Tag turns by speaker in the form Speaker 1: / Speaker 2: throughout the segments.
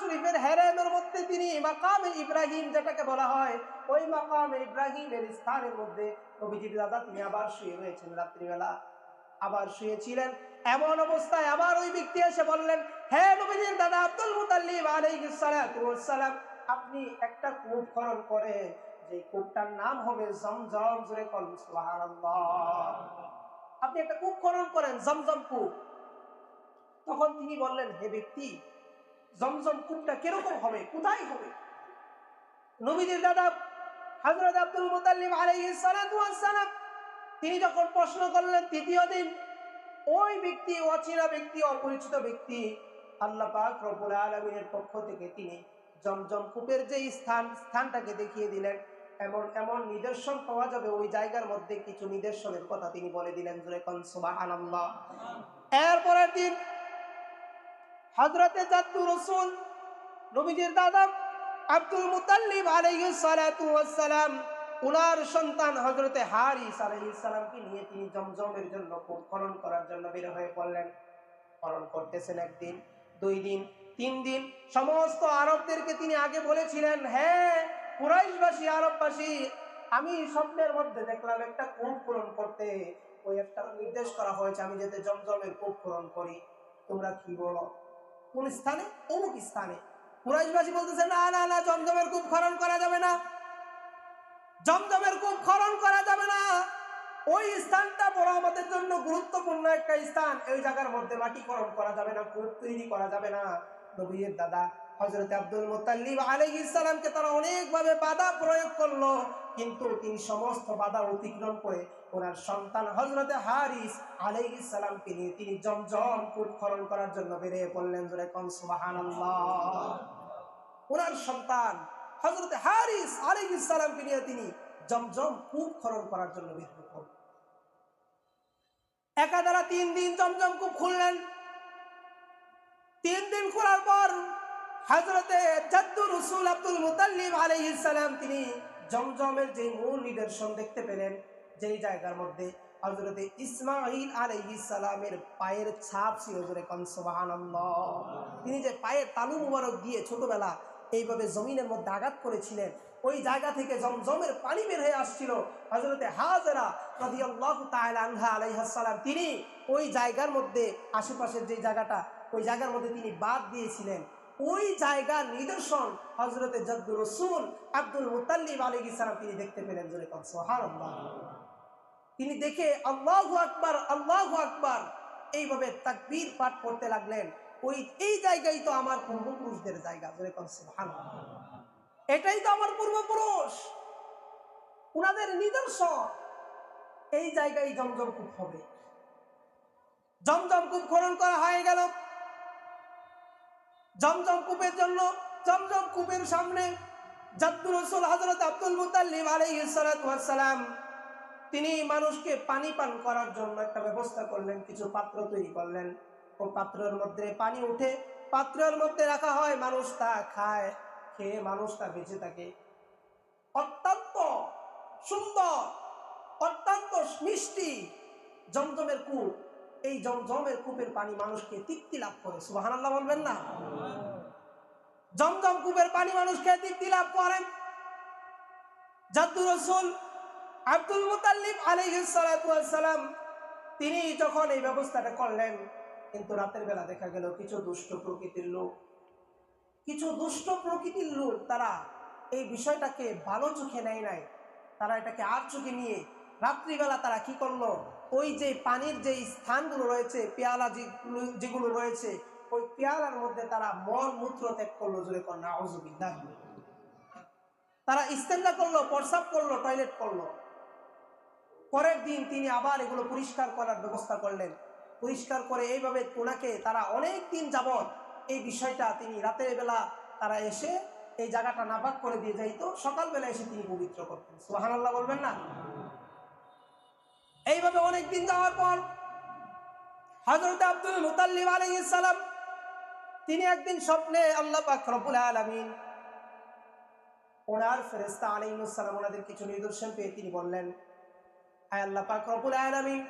Speaker 1: শরীফের হেরেমের মধ্যে তিনি মাকামে ইব্রাহিম যেটাকে বলা হয়, ওই মাকামে ইব্রাহিমের স্থানের মধ্যে নবীজির দাদা তিনি আবার শুয়ে রয়েছেন রাত্রিবেলা। আবার শুয়েছিলেন। এমন অবস্থায় আবার ওই ব্যক্তি এসে বললেন, হে নবীজির দাদা আব্দুল মুতাল্লিব আলাইহিস সালাতু ওয়াস সালাম, আপনি একটা কূপ খনন করে যে কূপটার নাম হবে জমজম জোরে কল, সুবহানাল্লাহ। আপনি একটা কূপ খনন করেন, জমজম কূপ। তখন তিনি বললেন, হে ব্যক্তি জমজম কূপটা কীরকম হবে? কোথায় হবে? নবীজির দাদা হযরত আব্দুল মুতাল্লিব আলাইহিস সালাতু ওয়াস সালাম তিনি যখন প্রশ্ন করলেন তৃতীয় দিন, ওই ব্যক্তি অচেনা ব্যক্তি, অপরিচিত ব্যক্তি, আল্লাহ পাক আলামিনের পক্ষ থেকে তিনি জমজম কূপের যে স্থান, স্থানটাকে দেখিয়ে দিলেন। এমন এমন নিদর্শন পাওয়া যাবে ওই জায়গার মধ্যে কিছু নিদর্শনের কথা তিনি বলে দিলেন, জুরে কন সুবহানাল্লাহ। এরপরের দিন হযরতে জাদ্দু রাসূল নবীজির দাদা আব্দুল মুতাল্লিব ওয়াস উনার সন্তান হজরতে হারিস আলাইহিস নিয়ে তিনি জমজমের জন্য কূপ খনন করার জন্য বের হয়ে পড়লেন। খনন করতেছেন একদিন, দুই দিন, তিন দিন, সমস্ত আরবদেরকে তিনি আগে বলেছিলেন হ্যাঁ কুরাইশবাসী, আরববাসী, আমি স্বপ্নের মধ্যে দেখলাম একটা কূপ পূরণ করতে। ওই একটা নির্দেশ করা হয়েছে, আমি যাতে জমজমের কূপ পূরণ করি। তোমরা কি বলো? কোন স্থানে? অমুক স্থানে। কুরাইশবাসী বলতেছে, না না না, জমজমের কূপ খনন করা যাবে না। জমজমের কূপ খনন করা যাবে না। ওই স্থানটা বড় আমাদের জন্য গুরুত্বপূর্ণ একটা স্থান। এই জায়গার মধ্যে মাটি খনন করা যাবে না, কূপ তৈরি করা যাবে না। নবীর দাদা হজরত আব্দুল মুতাল্লিব আলাইহিস সালামকে তারা অনেকভাবে বাধা প্রয়োগ করল, কিন্তু তিনি সমস্ত বাধা অতিক্রম করে ওনার সন্তান হজরতে হারিস আলাইহিস সালামকে নিয়ে তিনি জমজম কূপ খনন করার জন্য বেরিয়ে পড়লেন জোরে কন, সুবহানাল্লাহ। ওনার সন্তান হজরত হারিস আলাইহিস সালামকে নিয়ে তিনি জমজম কূপ খনন করার জন্য বের হলেন একাধারা তিন দিন জমজম কূপ খুললেন। তিন দিন খোলার পর হজরতে জাদ্দুর রসুল আব্দুল মুতাল্লিব আলাইহিস সালাম তিনি জমজমের যে মূল নিদর্শন দেখতে পেলেন যেই জায়গার মধ্যে হজরতে ইসমাইল আলাইহিস সালামের পায়ের ছাপ ছিল জোরে কন, সুবহানাল্লাহ। তিনি যে পায়ের তালু মুবারক দিয়ে ছোটবেলা এইভাবে জমিনের মধ্যে আঘাত করেছিলেন, ওই জায়গা থেকে জমজমের পানি বের হয়ে আসছিল। হজরতে হাজরা রাদিয়াল্লাহু তাআলা আনহা আলাইহিস তিনি ওই জায়গার মধ্যে, আশেপাশের যে জায়গাটা, ওই জায়গার মধ্যে তিনি বাদ দিয়েছিলেন। ওই জায়গার নিদর্শন হজরতে জদ্দুর রসুল আব্দুল মুতাল্লিব আলী সালাম তিনি দেখতে পেলেন জোরে কন, সুবহানাল্লাহ। তিনি দেখে, আল্লাহু আকবার আল্লাহু আকবার। এইভাবে তাকবীর পাঠ করতে লাগলেন। ওই, এই জায়গায় তো আমার পূর্বপুরুষদের জায়গা, জোরে কন এটাই তো আমার পূর্বপুরুষ। উনাদের নিদর্শন। এই জায়গায় জমজম কূপ হবে। জমজম কূপ খনন করা হয়ে গেল। জমজম কূপের জন্য, জমজম কূপের সামনে জাদ্দুর রসুল হজরত আব্দুল মুতাল্লিম আলাইসালাম তিনি মানুষকে পানি পান করার জন্য একটা ব্যবস্থা করলেন, কিছু পাত্র তৈরি করলেন। ও পাত্রের মধ্যে পানি উঠে, পাত্রের মধ্যে রাখা হয় মানুষ তা খায়, খেয়ে মানুষ তা বেঁচে থাকে। অত্যন্ত সুন্দর, অত্যন্ত মিষ্টি জমজমের কূপ। এই জমজমের কূপের পানি মানুষকে তৃপ্তি লাভ করে সুবাহান আল্লাহ বলবেন না? জমজম কূপের পানি মানুষকে তৃপ্তি লাভ করেন। জাদ্দু রসুল আব্দুল মুতাল্লিব আলাইসালাম তিনি যখন এই ব্যবস্থাটা করলেন, কিন্তু রাতের বেলা দেখা গেল কিছু দুষ্ট প্রকৃতির লোক। কিছু দুষ্ট প্রকৃতির লোক তারা এই বিষয়টাকে ভালো চোখে নেয় নাই। তারা এটাকে আর চোখে নিয়ে রাত্রিবেলা তারা কি করল? ওই যে পানির যে স্থানগুলো রয়েছে, পেয়ালা যেগুলো রয়েছে, ওই পেয়ালার মধ্যে তারা মল মূত্র ত্যাগ করল, জোরে না তারা ইস্তেঞ্জা করল প্রসাব করল, টয়লেট করল। পরের দিন তিনি আবার এগুলো পরিষ্কার করার ব্যবস্থা করলেন। পরিষ্কার করে এইভাবে ওনাকে তারা অনেক দিন যাবৎ এই বিষয়টা তিনি রাতের বেলা তারা এসে এই জায়গাটা নাপাক করে দিয়ে যাইতো সকালবেলা এসে তিনি পবিত্র করতেন। সুহান আল্লাহ বলবেন না? এইভাবে অনেক দিন যাওয়ার পর হজরত আব্দুল মুতাল্লিম আলাইসালাম তিনি একদিন স্বপ্নে আল্লাহ পাক রব্বুল আলামিন ওনার ফেরেস্তা আলাইসালাম ওনাদের কিছু নিদর্শন পেয়ে তিনি বললেন আয় আল্লাহ পাক রব্বুল আলামিন।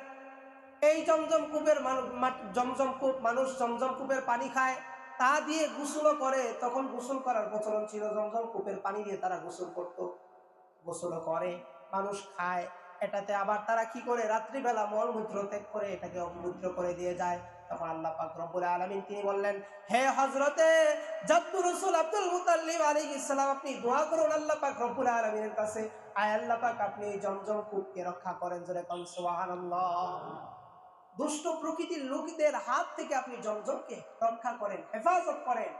Speaker 1: এই জমজম কূপের জমজম কূপ, মানুষ জমজম কূপের পানি খায়, তা দিয়ে গোসলও করে, তখন গোসল করার প্রচলন ছিল। জমজম কূপের পানি দিয়ে তারা গোসল করত, গোসলও করে, মানুষ খায়। এটাতে আবার তারা কি করে? রাত্রিবেলা মলমূত্র ত্যাগ করে এটাকে অপবিত্র করে দিয়ে যায়। তখন আল্লাহ পাক রব্বুল আলামিন তিনি বললেন, হে হযরতে জাদ্দুর রাসূল আব্দুল মুতাল্লিব আলাইহিস সালাম, আপনি দোয়া করুন আল্লাহ পাক রব্বুল আলামিনের কাছে। আয় আল্লাহ পাক, আপনি জমজম কূপকে রক্ষা করেন। জোরে কোন, সুবহানাল্লাহ। দুষ্ট প্রকৃতির লোকদের হাত থেকে আপনি জমজমকে রক্ষা করেন, হেফাজত করেন।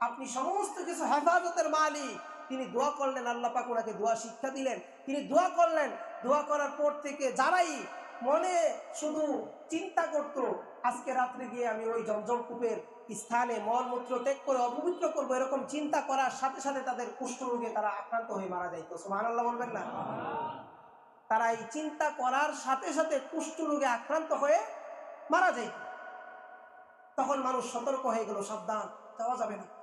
Speaker 1: আপনি সমস্ত কিছু হেফাজতের মালিক। তিনি দোয়া করলেন, আল্লাহ পাক ওনাকে দোয়া শিক্ষা দিলেন। তিনি দোয়া করলেন। দোয়া করার পর থেকে যারাই মনে শুধু চিন্তা করত, আজকে রাত্রে গিয়ে আমি ওই জমজম কূপের স্থানে মলমূত্র ত্যাগ করে অপবিত্র করব, এরকম চিন্তা করার সাথে সাথে তাদের কুষ্ঠরোগে তারা আক্রান্ত হয়ে মারা যাইতো। সুবহানাল্লাহ বলবেন না? তারা এই চিন্তা করার সাথে সাথে কুষ্ঠরোগে আক্রান্ত হয়ে মারা যাইত। তখন মানুষ সতর্ক হয়ে গেল, সাবধান, যাওয়া যাবে না।